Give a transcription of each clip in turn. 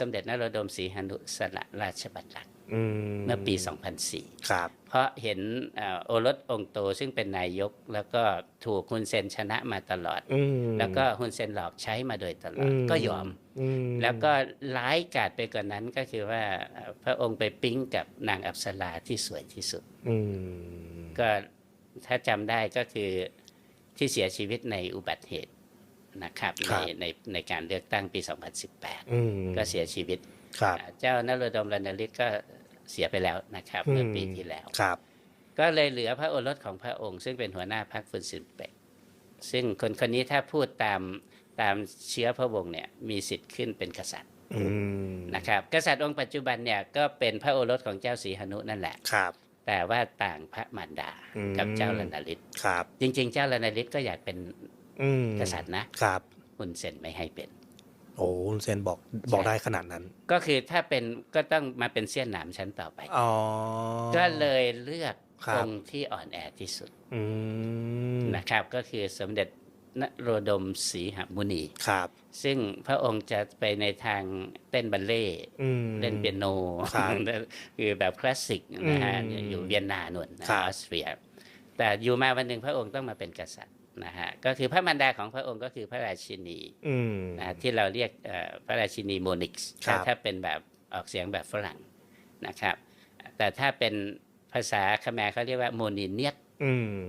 สมเด็จนโรดมศรีหนุสละราชบัลลังก์อืมเมื่อปี 2004 ครับ เพราะเห็นเอ่อโอรสองค์โตซึ่งเป็นนายก แล้วก็ถูกฮุนเซนชนะมาตลอดอืมแล้วก็ฮุนเซนหลอกใช้มาโดยตลอดอืมก็ยอมอืมแล้วก็ร้ายกาจไปกว่านั้นก็คือว่าเอ่อพระองค์ไปปิ๊งกับนางอัปสราที่สวยที่สุดอืมก็ถ้าจำได้ก็คือที่เสียชีวิตในอุบัติเหตุ นะครับในในในการเลือกตั้งปี 2018อืมก็เสียชีวิตครับอ่าเจ้านโรดมรณฤทธิ์ก็เสียไปแล้วนะครับเมื่อปีที่แล้วครับ ก็เลยเหลือพระโอรสของพระองค์ ซึ่งเป็นหัวหน้าพรรคฟุนซินเปกซึ่งคนคนนี้ถ้าพูดตามตามเชื้อพระวงศ์เนี่ยมีสิทธิ์ขึ้นเป็นกษัตริย์อืมนะครับ กษัตริย์องค์ปัจจุบันเนี่ยก็เป็นพระโอรสของเจ้าศรีหนุนั่นแหละครับแต่ว่าต่างพระมารดาอืมกับเจ้ารณฤทธิ์ครับจริง ๆ เจ้ารณฤทธิ์ก็อยากเป็น อืมกษัตริย์นะครับฮุนเซนไม่ให้เป็น โอ้คุณเซนบอกบอกได้ขนาดนั้น ก็คือถ้าเป็นก็ต้องมาเป็นเสี้ยนหนามชั้นต่อไปอ๋อก็เลยเลือกครับองค์ที่อ่อนแอที่สุดอืมนะครับก็คือสมเด็จนโรดมศรีหมุนีครับ ซึ่งพระองค์จะไปในทางเต้นบัลเล่ต์อืมเล่นเปียโนครับคือแบบคลาสสิกนะฮะอืมอยู่เวียนนาหนุนนะครัอบอสเตรียแต่อยู่มาวันหนึ่งพระองค์ต้องมาเป็นกษัตริย์ นะฮะก็คือพระมารดาของพระองค์ก็คือพระราชินีอืมนะที่เราเรียกเอ่อพระราชินีโมนิกส์ครับถ้าเป็นแบบออกเสียงแบบฝรั่งนะครับ แต่ถ้าเป็นภาษาคแมร์เขาเรียกว่าโมนีเนียตอืม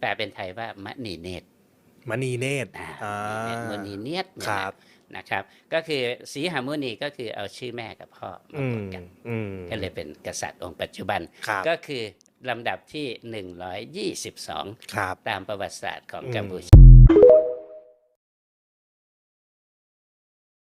แปลเป็นไทยว่ามณีเนตรมณีเนตรอ่าอ่าโมนีเนียตเนี่ยครับนะครับ ก็คือสีหมุนีก็คือเอาชื่อแม่กับพ่อมาอืบมวกกันอืมก็เลยเป็นกษัตริย์องค์ปัจจุบันครับก็คือ ลำดับที่ 122ครับตามประวัติศาสตร์ของอืมกัมพูชา